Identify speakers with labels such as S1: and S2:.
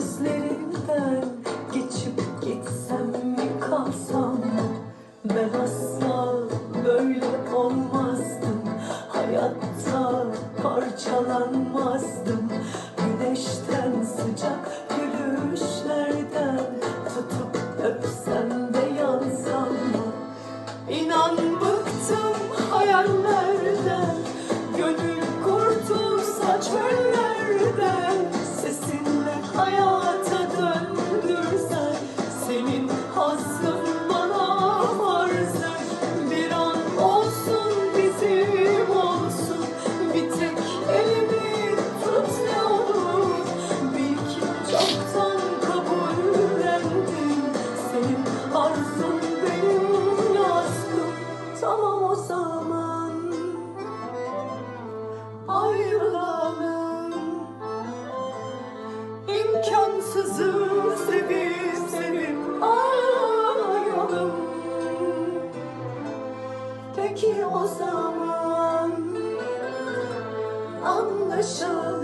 S1: Gözlerinden geçip gitsem mi kalsam? Mı Ben asla böyle olmazdım. Hayatta parçalanmazdım. Güneşten sıcak gülüşlerden Tutup öpsem de yansam mı? İnan bıktım hayallerden. Gönül kurtulsa çöller ayrılalım. İmkansızı sevip sevip ağlayalım. Peki o zaman anlaşalım